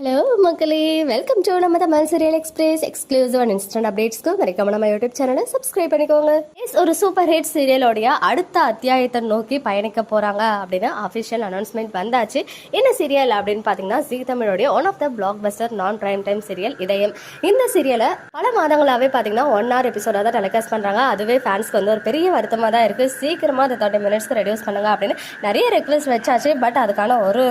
Hello மக்களே. Welcome to நம்ம Tamil serial express exclusive and instant அப்டேட்ஸ்க்கு மறக்காம நம்ம யூடியூப் சேனலை சப்ஸ்கிரைப் பண்ணிக்கோங்க. எஸ் ஒரு சூப்பர் ஹிட் சீரியலோடைய அடுத்த அத்தியாயத்தை நோக்கி பயணிக்க போறாங்க அப்படின்னு அஃபிஷியல் அனௌன்ஸ்மெண்ட் வந்தாச்சு. என்ன சீரியல் அப்படின்னு பார்த்தீங்கன்னா G தமிழோடைய one of the blockbuster non prime time serial Idhayam. இந்த சீரியலை பல மாதங்களாகவே பார்த்தீங்கன்னா ஒன் ஹவர் எபிசோடாக தான் டெலிகாஸ்ட் பண்ணுறாங்க அதுவே ஃபேன்ஸ்க்கு வந்து ஒரு பெரிய வருத்தமாக தான் இருக்குது சீக்கிரமாக அதை தேர்ட்டி மினிட்ஸ்க்கு ரெடியூஸ் பண்ணுங்க அப்படின்னு நிறைய ரெக்வஸ்ட் வச்சாச்சு. பட் அதுக்கான ஒரு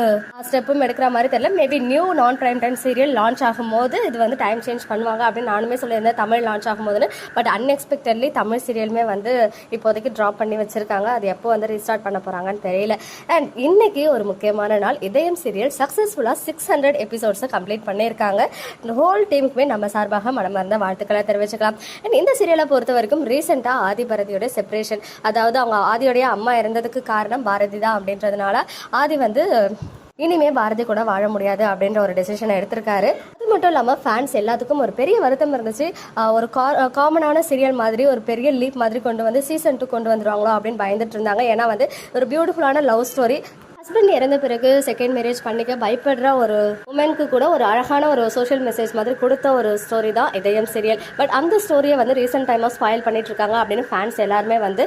ஸ்டெப்பும் எடுக்கிற மாதிரி தெரியல. Maybe new non prime time serial launch ஆகும்போது இது வந்து டைம் சேஞ்ச் பண்ணுவாங்க அப்படின்னு நானுமே சொல்லியிருந்தேன். தமிழ் லான்ச் ஆகும்போதுன்னு. பட் அன்எக்ஸ்பெக்டட்லி தமிழ் சீரியலுமே வந்து இப்போதைக்கு ட்ராப் பண்ணி வச்சிருக்காங்க. அது எப்போ வந்து ரீஸ்டார்ட் பண்ண போகிறாங்கன்னு தெரியல. அண்ட் இன்னைக்கு ஒரு முக்கியமான நாள். இதயம் சீரியல் சக்ஸஸ்ஃபுல்லாக சிக்ஸ் ஹண்ட்ரட் எபிசோட்ஸை கம்ப்ளீட் பண்ணியிருக்காங்க. இந்த ஹோல் டீமுக்குமே நம்ம சார்பாக மனமார்ந்த வாழ்த்துக்களை தெரிவிச்சுக்கலாம். அண்ட் இந்த சீரியலை பொறுத்த வரைக்கும் ரீசெண்டாக ஆதி பாரதியோட செப்பரேஷன் அதாவது அவங்க ஆதியோடைய அம்மா இறந்ததுக்கு காரணம் பாரதி தான் அப்படின்றதுனால ஆதி வந்து இனிமே பாரதி கூட வாழ முடியாது அப்படின்ற ஒரு டெசிஷனை எடுத்திருக்காரு. அது மட்டும் இல்லாமல் ஃபேன்ஸ் எல்லாத்துக்கும் ஒரு பெரிய வருத்தம் இருந்துச்சு. ஒரு ஒரு காமனான சீரியல் மாதிரி ஒரு பெரிய லீப் மாதிரி கொண்டு வந்து சீசன் டூ கொண்டு வந்துருவாங்களோ அப்படின்னு பயந்துட்டு இருந்தாங்க. ஏன்னா வந்து ஒரு பியூட்டிஃபுல்லான லவ் ஸ்டோரி ஹஸ்பண்ட் இறந்த பிறகு செகண்ட் மேரேஜ் பண்ணிக்க பயப்படுற ஒரு உமனுக்கு கூட ஒரு அழகான ஒரு சோஷியல் மெசேஜ் மாதிரி கொடுத்த ஒரு ஸ்டோரி தான் இதயம் சீரியல் பட் அந்த ஸ்டோரியை வந்து ரீசெண்ட் டைமாக ஸ்பாயில் பண்ணிட்டு இருக்காங்க அப்படின்னு ஃபேன்ஸ் எல்லாருமே வந்து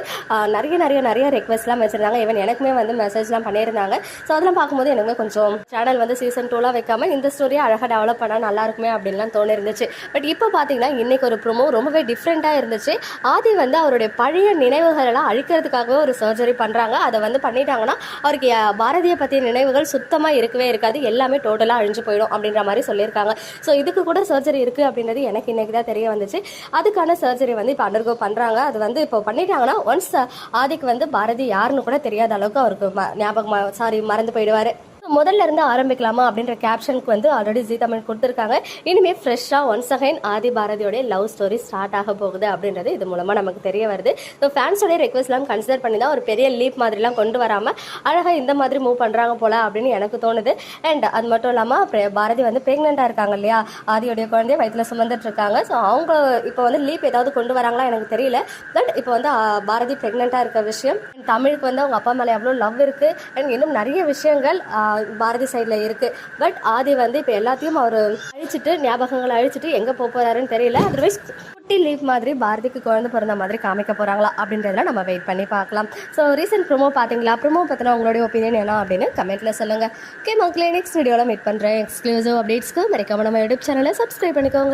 நிறைய நிறைய நிறைய ரெக்வஸ்ட்லாம் வச்சிருந்தாங்க. ஈவன் எனக்குமே வந்து மெசேஜ்லாம் பண்ணியிருந்தாங்க. ஸோ அதெல்லாம் பார்க்கும்போது எனக்குமே கொஞ்சம் சேனல் வந்து சீசன் டூலாம் வைக்காம இந்த ஸ்டோரியை அழகாக டெவலப் பண்ணால் நல்லா இருக்குமே அப்படின்லாம் தோணி இருந்துச்சு பட் இப்போ பார்த்தீங்கன்னா இன்னைக்கு ஒரு ப்ரோமோ ரொம்பவே டிஃப்ரெண்ட்டாக இருந்துச்சு. ஆதி வந்து அவருடைய பழைய நினைவுகள் எல்லாம் அழிக்கிறதுக்காகவே ஒரு சர்ஜரி பண்ணுறாங்க அதை வந்து பண்ணிட்டாங்கன்னா அவருக்கு பாரதியை பற்றிய நினைவுகள் சுத்தமாக இருக்கவே இருக்காது. எல்லாமே டோட்டலாக அழிஞ்சு போயிடும் அப்படின்ற மாதிரி சொல்லியிருக்காங்க. ஸோ இதுக்கு கூட சர்ஜரி இருக்குது அப்படின்றது எனக்கு இன்றைக்கி தான் தெரிய வந்துச்சு. அதுக்கான சர்ஜரி வந்து இப்போ அண்டர்கோ பண்ணுறாங்க அது வந்து இப்போ பண்ணிட்டாங்கன்னா ஒன்ஸ் ஆதிக்கு வந்து பாரதி யாருன்னு கூட தெரியாத அளவுக்கு அவருக்கு ம- ஞாபகமா சாரி மறந்து போயிடுவார். முதல்ல இருந்து ஆரம்பிக்கலாமா அப்படின்ற கேப்ஷனுக்கு வந்து ஆல்ரெடி ஜி தமிழ் கொடுத்துருக்காங்க. இனிமே ஃப்ரெஷ்ஷாக ஒன்ஸ் அகைன் ஆதி பாரதியோடைய லவ் ஸ்டோரி ஸ்டார்ட் ஆக போகுது அப்படின்றது இது மூலமாக நமக்கு தெரிய வருது. ஸோ ஃபேன்ஸோடைய ரெக்வஸ்ட்லாம் கன்சிடர் பண்ணி தான் ஒரு பெரிய லீப் மாதிரிலாம் கொண்டு வராமல் அழகாக இந்த மாதிரி மூவ் பண்ணுறாங்க போல அப்படின்னு எனக்கு தோணுது. அண்ட் அது மட்டும் இல்லாமல் பாரதி வந்து ப்ரெக்னெண்ட்டாக இருக்காங்க இல்லையா? ஆதியோடைய குழந்தைய வயிற்றுல சுமந்துட்டு இருக்காங்க. ஸோ அவங்க இப்போ வந்து லீப் ஏதாவது கொண்டு வராங்களா எனக்கு தெரியல. பட் இப்போ வந்து பாரதி ப்ரெக்னெண்ட்டாக இருக்க விஷயம். தமிழுக்கு வந்து அவங்க அப்பா மேலே எவ்வளோ லவ் இருக்குது அண்ட் இன்னும் நிறைய விஷயங்கள் பாரதி சைடில் இருக்குது பட் ஆதி வந்து இப்போ எல்லாத்தையும் அவர் அழிச்சிட்டு ஞாபகங்களை அழிச்சிட்டு எங்கே போக போகிறாருன்னு தெரியல. அதர்வைஸ் குட்டி லீவ் மாதிரி பாரதிக்கு குழந்தை பிறந்த மாதிரி காமிக்க போகிறாங்களா அப்படின்றதெல்லாம் நம்ம வெயிட் பண்ணி பார்க்கலாம். ஸோ ரீசெண்ட் ப்ரோமோ பார்த்தீங்களா? ப்ரோமோ பற்றின உங்களுடைய ஒப்பீனியன் என்ன அப்படின்னு கமெண்ட்டில் சொல்லுங்கள் ஓகே மக்களே நெக்ஸ்ட் வீடியோவில் மீட் பண்ணுறேன் எக்ஸ்க்ளூசிவ் அப்டேட்ஸ்க்கு மறக்காம நம்ம யூடியூப் சேனலை சப்ஸ்கிரைப் பண்ணிக்கோங்க.